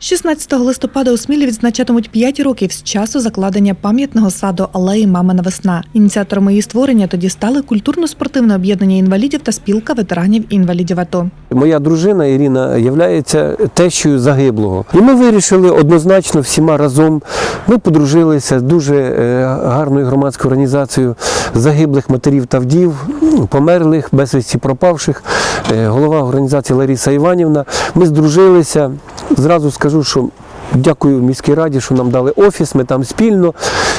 16 листопада у Смілі відзначатимуть 5 років з часу закладення пам'ятного саду алеї Мамина весна. Ініціаторами її створення тоді стали культурно-спортивне об'єднання інвалідів та спілка ветеранів інвалідів АТО. Моя дружина Ірина є тещою загиблого. І ми вирішили однозначно всіма разом. Ми подружилися з дуже е, гарною громадською організацією загиблих матерів та вдів, ну, померлих, безвісті пропавших. Е, Голова організації Лариса Іванівна. Ми здружилися. Зразу скажу, що. Дякую міській раді, що нам дали офіс, ми там спільно.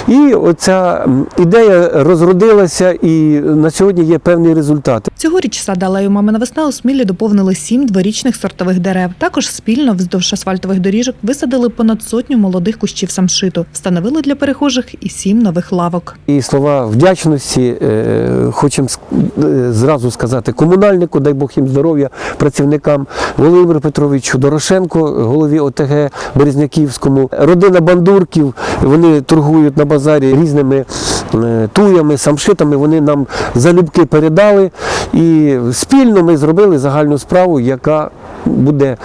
І оця ідея розродилася, і на сьогодні є певний результат. Цьогоріч сад алею Мамина весна у Смілі доповнили сім дворічних сортових дерев. Також спільно вздовж асфальтових доріжок висадили понад сотню молодих кущів самшиту, встановили для перехожих і сім нових лавок. І слова вдячності е, хочемо е, зразу сказати комунальнику, дай Бог їм здоров'я, працівникам Володимиру Петровичу Дорошенко, голові ОТГ Березняківському, родина бандурків. Вони торгують на базарі різними е, туями, самшитами. Вони нам залюбки передали. І спільно ми зробили загальну справу, яка буде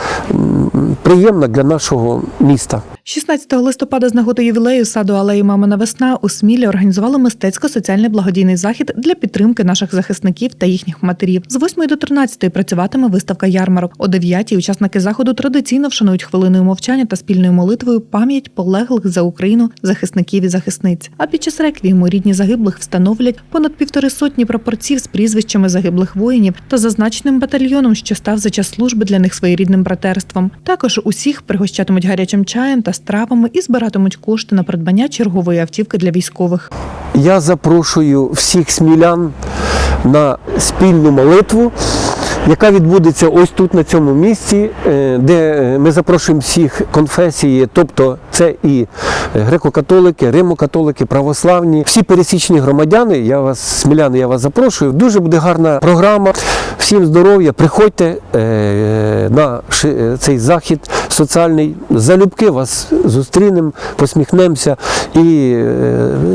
приємна для нашого міста. 16 листопада з нагоди ювілею саду алеї Мамина весна у Смілі організували мистецько-соціальний благодійний захід для підтримки наших захисників та їхніх матерів. З 8 до 13 працюватиме виставка ярмарок. О 9 учасники заходу традиційно вшанують хвилиною мовчання та спільною молитвою пам'ять полеглих за Україну захисників і захисниць. А під час реквієму рідні загиблих встановлять понад півтори сотні прапорців з прізвищами загиблих воїнів та зазначеним батальйоном, що став за час служби для них своєрідним братерством. Також усіх пригощатимуть гарячим чаєм та стравами і збиратимуть кошти на придбання чергової автівки для військових. Я запрошую всіх смілян на спільну молитву, яка відбудеться ось тут, на цьому місці, е, де е, ми запрошуємо всіх конфесії, тобто це і греко-католики, римо-католики, православні, всі пересічні громадяни. Я вас, сміляни, я вас запрошую. Дуже буде гарна програма. Всім здоров'я, приходьте е, на цей захід соціальний. Залюбки вас зустрінемо, посміхнемося і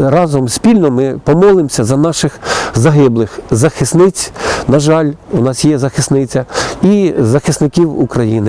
разом спільно ми помолимося за наших загиблих захисниць. На жаль, у нас є захисниця і захисників України.